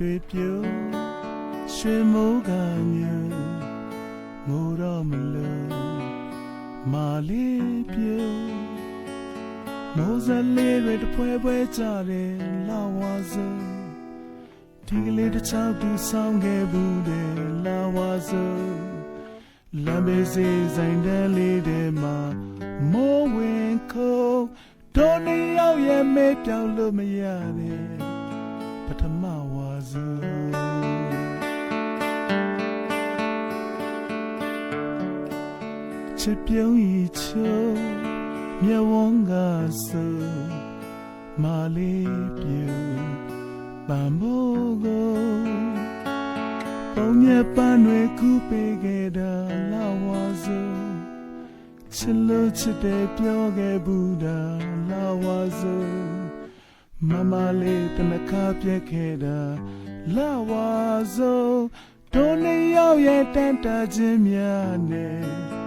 တိုက်တွေပြုံးရွှေမိုးကညံငိုတော့မလို့မာလေးပြုံးမိုးစလေးတွေတပွဲပွဲကြတယ်လာဝါစဒီကလေးတစ်ချောက်သူဆောင်ခဲ့ဘူးတယ်လာဝါစလမ်းဘေးစီဆိုင်တန်းလေးတွေမှာမိုးဝင်ခုံတို့နှစ်ယောက်ရဲ့မဲပြောင်းလို့မရတယ်ပထမ ဝါစုချစ်ပြုံးဤချုံမြဝန်းကဆူမာလေးပြုပန်မိုးကိုပုံညက်ပန်းတွေကူပေးခဲ့တာလာဝါစုချစ်လို့ချ မမလေးတနခါပြက်ခဲ့တာလာဝါဆုံးတို့နှစ်ယောက်ရဲ့တန်တာခြင်းများနဲ့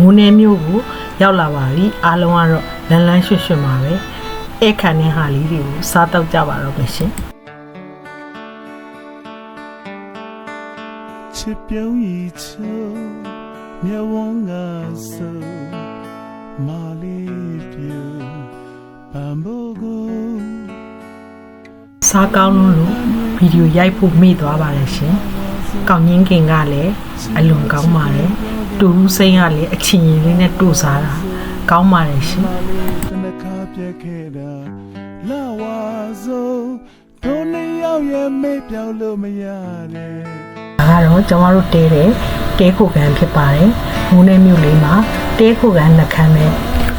မုန်းနေမျိုးကိုရောက်လာပါပြီအားလုံးကတော့လန်းလန်းရွှွတ်ရွှွတ်ပါပဲအဲ့ခံတဲ့ဟာလေးတွေကိုစားတော့ကြပါတော့မယ်ရှင်ချစ်ပြုံးဤချုံမြဝန်းကဆူမာလေးပြုပန်ဘောကိုစားကောင်းလို့လို့ဗီဒီယိုရိုက်ဖို့မေ့သွားပါတယ်ရှင်ကောင်းငင်းခင်ကလည်းအလွန်ကောင်းပါတယ် တူရူးစိမ့်ကလည်းအချင်ရင်လေးနဲ့တို့စားတာကောင်းပါတယ်ရှင်တနခါပြက်ခဲ့တာလာဝါဆုံးတို့နှစ်ယောက်ရဲ့မေ့ပြောင်းလို့မရတယ်ဒါကတော့ကျွန်တော်တို့တဲတဲ့တဲခိုကန်ဖြစ်ပါတယ်မုန်းနေမျိုးလေးမှာတဲခိုကန်နှစ်ခမ်းပဲ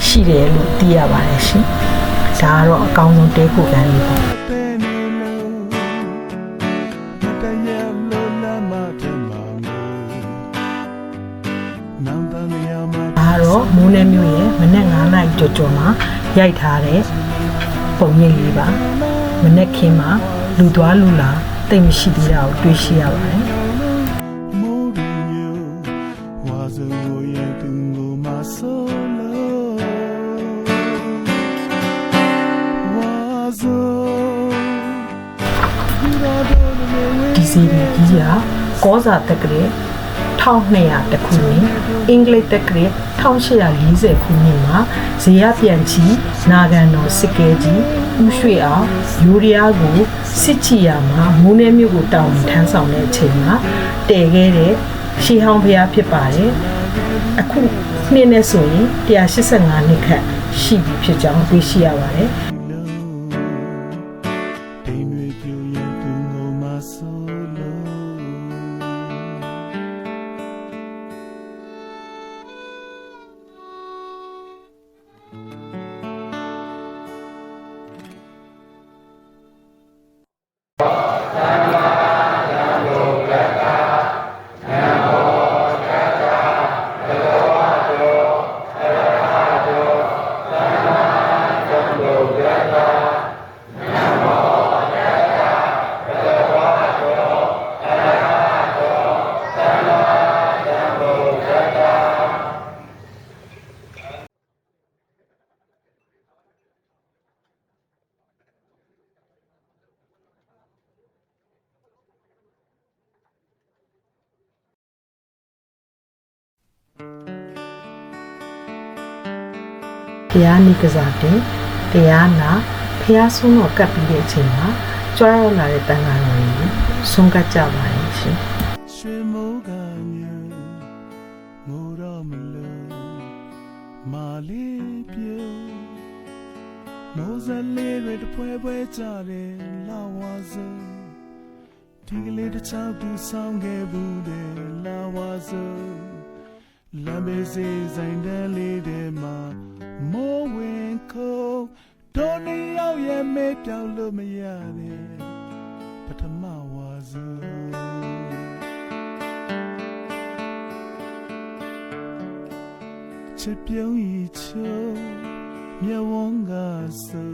ရှိတယ်လို့သိရပါတယ်ရှင်ဒါကတော့အကောင်းဆုံးတဲခိုကန်လေးပေါ့ တော့မိုးနေမျိုးရဲ့မနေ့9နိုင်ကြော်ကြော်မှာရိုက်ထားတဲ့ပုံရိပ်လေးပါမနေ့ခင်းမှာလူသွားလူလာတိတ်မရှိသေးတာကိုတွေ့ရှိရပါတယ်မိုးရင်းဝါစုံကိုရဲ့သူကိုမဆိုးလို့ဝါစုံဒီတော့တော့နေဝေးဒီစီရီကြီးကကောစာတက်ကလေး 1200တခုနှစ်အင်္ဂလိပ်တက်ကလေး1840ခုနှစ်မှာဇေယပြန်ချီနာဂန်တော်စစ်ကဲကြီးဦးရွှေအောင်ယူရီးယားကိုစစ်ချီယာမှာမိုးနေမြို့ကိုတောင်းထမ်းဆောင်တဲ့အချိန်မှာတည်ခဲ့တဲ့ရှီဟောင်းဖျားဖြစ်ပါတယ်အခုနှစ်နဲ့ဆိုရင်185နှစ်ခန့်ရှိပြီဖြစ်ကြောင်းသိရှိရပါတယ် တရားနိကစားတင်တရားနာဖះဆုံးတော့ကပ်ပြီးတဲ့အချိန်မှာကြွားရောက်လာတဲ့တန်ခါတော်ကြီးဆုံးကပ်ကြပါရဲ့ရှင်ရွှေမိုးကညူငိုတော့မလို့မာလေးပြုံးမိုးစလေးတွေတပွဲပွဲကြတယ်လာဝါစဒီကလေးတစ်ချောင်းသူဆောင်ခဲ့ဘူးတယ်လာဝါစလမ်းဘေးစီဆိုင် ချစ်ပြုံးဤချုံမြဝန်းကဆူ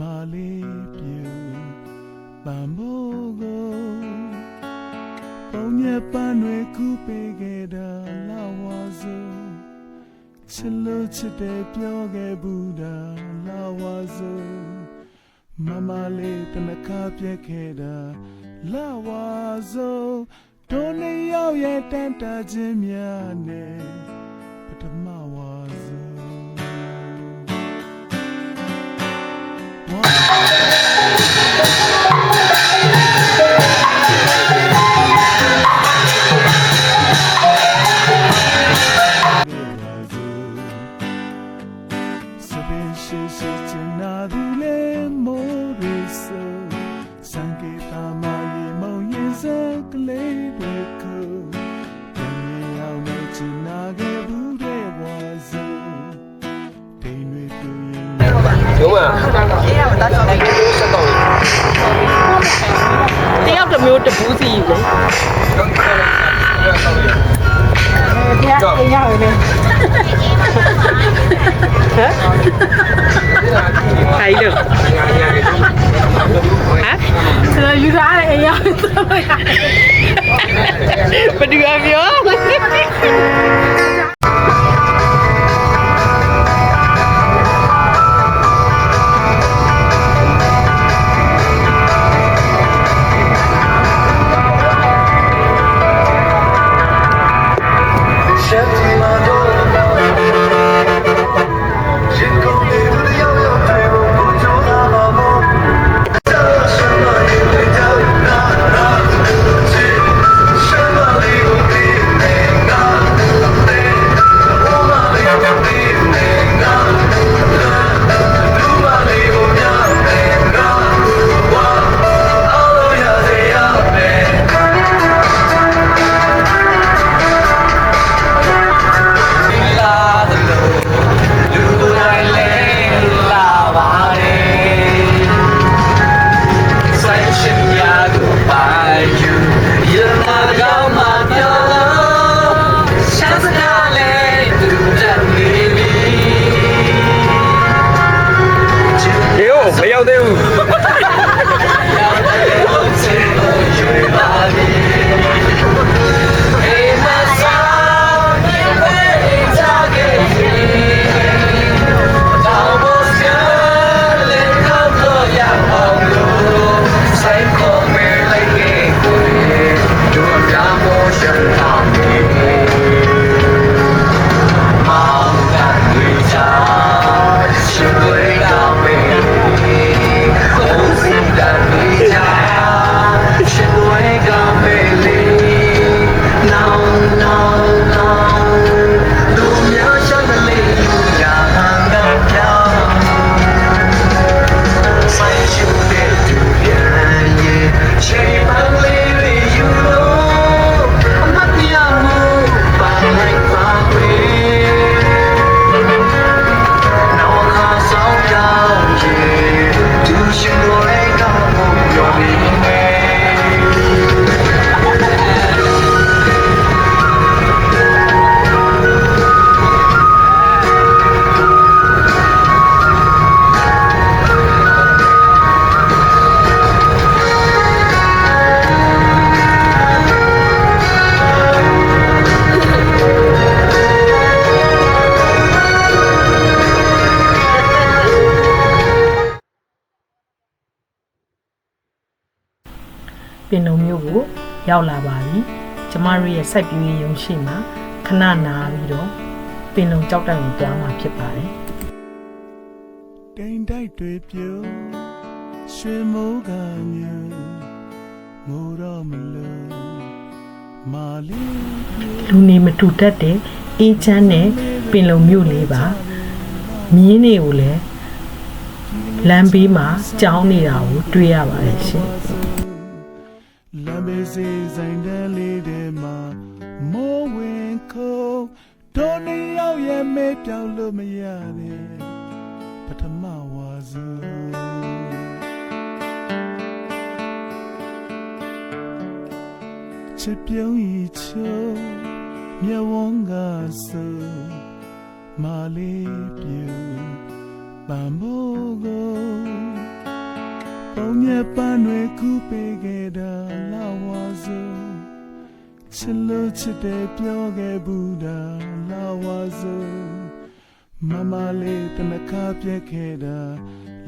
မာလေးပြူပန်မိုးကိုပုံညက်ပန်းတွေကူပေးခဲ့တာလာဝါစုချစ်လို့ချစ်တယ်ပြောခဲ့ဘူးတာလာဝါစုမမလေးတနခါပြက်ခဲ့တာလာဝါစုတို့နှစ်ယောက်ရဲ့တန်တာခြင်းများနဲ့ ဝါ တယောက်တစ်မျိုးတပူးစီလေဘုရားအေးရရမယ်ဟမ်ခိုင်လို့ဟမ်ကျွန်တော်ယူထားတဲ့အေးရဘယ်သူကပြော ရောက်လာပါပြီကျမတို့ရဲ့စိုက်ပျိုးရေးရုံရှိမှာခဏနာပြီးတော့တင်လုံကြောက်တိုင်ကိုသွားမှာဖြစ်ပါတယ်တိမ်တိုက်တွေပြုံးရွှေမိုးကညူငိုတော့မလို့မာလီပြုံးလူနေမထူတတ်တဲ့အေးချမ်းတဲ့ပင်လုံမြို့လေးပါမြင်းတွေကိုလည်းလမ်းဘေးမှာကြောင်းနေတာကိုတွေ့ရပါတယ်ရှင်လမ်းဘေး စေးဆိုင်တန်းလေးထဲမှာမိုးဝင်ခုံတို့နှစ်ယောက်ရဲ့မဲပြောင်းလို့မရတဲ့ပထမဝါစုချစ်ပြုံးဤချုံမြဝန်းကဆူမာလေးပြု ပန်မိုးကိုပုံမြပန်းတွေကူပေးခဲ့တာလာဝါစို့ချစ်လို့ချစ်တယ်ပြောခဲ့ဘူးတာလာဝါစို့မမလေးတနခါပြက်ခဲ့တာ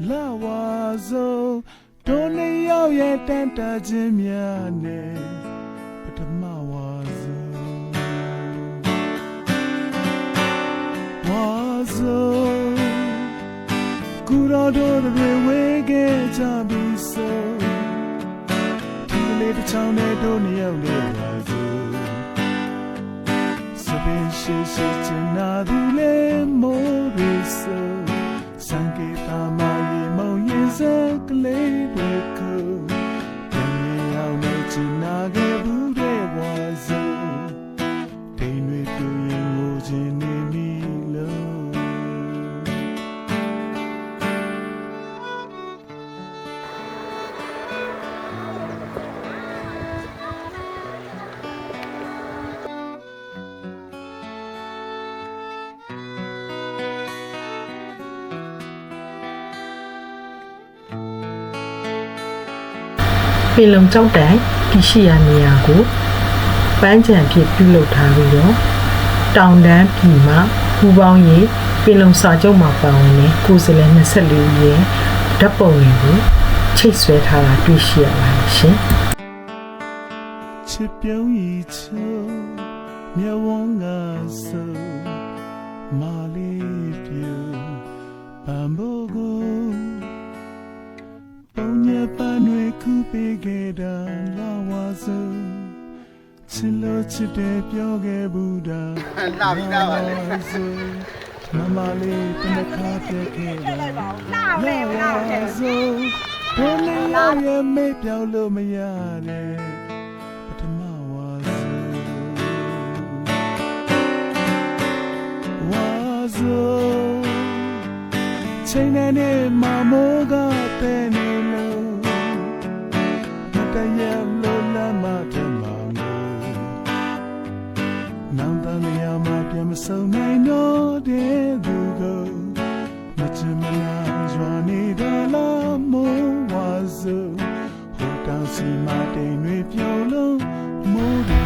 လာဝါစို့တို့နှစ်ယောက်ရဲ့တန်တာခြင်းများနဲ့ပထမဝါစို့ဝါစို့ ကူတော်တို့တွေဝေခဲ့ကြပြီဆိုဒီကလေးတစ်ချောင်းနဲ့တို့နှစ်ယောက်လေးပါစို့စပင်ရှိရှိချင်နာသူလေးမိုးရီဆိုစံ ပင်လုံကြောက်တိုင်တရှိရနေရာကိုပန်းချံဖြစ်ပြုလုပ်ထားပြီးတော့တောင်တန်းပြည်မှာပူပေါင်းရေးပင်လုံစာချုပ်မှာပါဝင်တဲ့ကိုယ်စားလှယ်24ဦးရဲ့ဓာတ်ပုံတွေကိုချိတ်ဆွဲထားတာတွေ့ရှိရပါတယ်ရှင်ချစ်ပြုံးဤချုံမြဝန်းကဆူမာလေးပြူပန်ဘိုကိုပုံ ညပန်းတွေခုပေးခဲ့တာလာဝါစုချစ်လို့ချစ်တယ်ပြောခဲ့ဘူးတာလာပြီလာပါလေမမလေးတနခါပြက်ခဲ့တာလာပဲလာပဲဆိုဘယ်လိုရဲ့မေ့ပြောင်းလို့မရတဲ့ပထမဝါစုဝါစုချိန်နဲ့နေမမိုးကတဲ့နေလို့ မတရလို့လမ်းမထဲမှာငိုနောင်တန်ရမှာပြန်မဆုံနိုင်တော့တဲ့သူကိုမချင်မလားရွာနေတာလားမိုးဝါစုဟိုတောင်စီမတိမ်တွေပြုံးလို့မိုးတွေ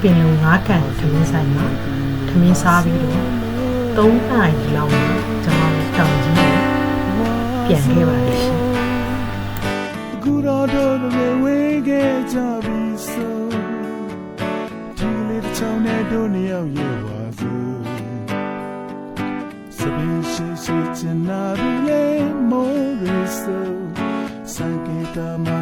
ပင်လုံငါးကန်ထမင်းဆိုင်မှာထမင်းစားပြီးတော့3နာရီလောက်မှာကျွန်တော်တို့တောင်ကြီးကိုပြန်ခဲ့ပါတယ်ရှင်ကူ တော်တို့တွေဝေးခဲ့ကြပြီဆိုဒီလေးတစ်ချောင်းနဲ့တို့နှစ်ယောက်ရဲ့ဝါစုစပင်းရှိရှိချင်နာရလေမိုးရီဆိုစံကေတာမရေမောင်ရဲ့စကလေးတွေ